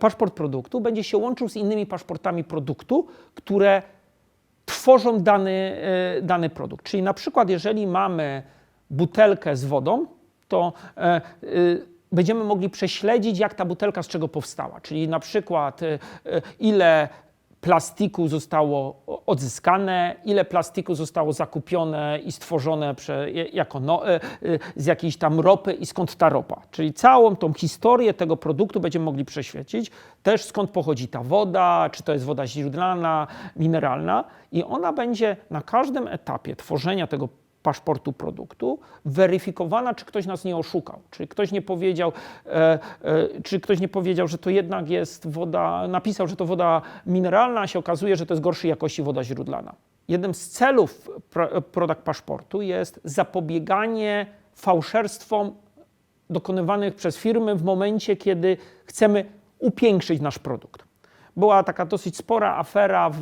Paszport produktu będzie się łączył z innymi paszportami produktu, które tworzą dany, e, dany produkt. Czyli na przykład, jeżeli mamy butelkę z wodą, to e, e, będziemy mogli prześledzić, jak ta butelka z czego powstała. Czyli na przykład, ile plastiku zostało odzyskane, ile plastiku zostało zakupione i stworzone prze, jako no, e, e, z jakiejś tam ropy i skąd ta ropa. Czyli całą tą historię tego produktu będziemy mogli przeświecić, też skąd pochodzi ta woda, czy to jest woda źródlana, mineralna i ona będzie na każdym etapie tworzenia tego paszportu produktu weryfikowana, czy ktoś nas nie oszukał, czy ktoś nie powiedział, e, e, czy ktoś nie powiedział, że to jednak jest woda, napisał, że to woda mineralna, a się okazuje, że to jest gorszej jakości woda źródlana. Jednym z celów pro- product paszportu jest zapobieganie fałszerstwom dokonywanych przez firmy w momencie, kiedy chcemy upiększyć nasz produkt. Była taka dosyć spora afera w,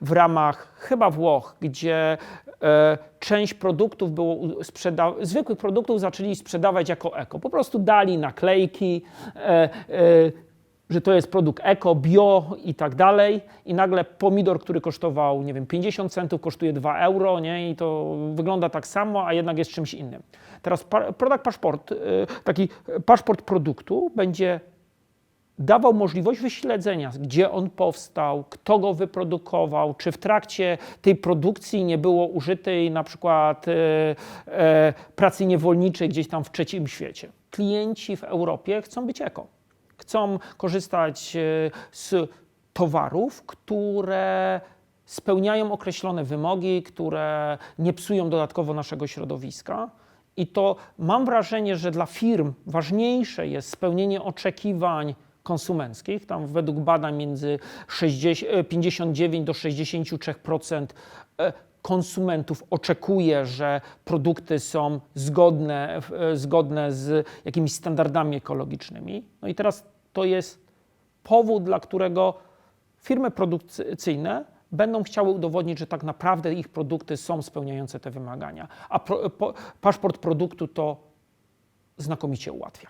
w ramach chyba Włoch, gdzie e, część produktów było sprzeda- zwykłych produktów zaczęli sprzedawać jako eko. Po prostu dali naklejki, e, e, że to jest produkt eko, bio i tak dalej. I nagle pomidor, który kosztował, nie wiem, 50 centów, kosztuje 2 euro, nie? I to wygląda tak samo, a jednak jest czymś innym. Teraz product paszport, e, taki paszport produktu będzie dawał możliwość wyśledzenia, gdzie on powstał, kto go wyprodukował, czy w trakcie tej produkcji nie było użytej na przykład e, e, pracy niewolniczej gdzieś tam w trzecim świecie. Klienci w Europie chcą być eko. Chcą korzystać e, z towarów, które spełniają określone wymogi, które nie psują dodatkowo naszego środowiska. I to mam wrażenie, że dla firm ważniejsze jest spełnienie oczekiwań konsumenckich. Tam według badań między 60, e, 59 do 63% e, konsumentów oczekuje, że produkty są zgodne, e, zgodne z jakimiś standardami ekologicznymi. No i teraz to jest powód, dla którego firmy produkcyjne będą chciały udowodnić, że tak naprawdę ich produkty są spełniające te wymagania, a pro, po, paszport produktu to znakomicie ułatwia.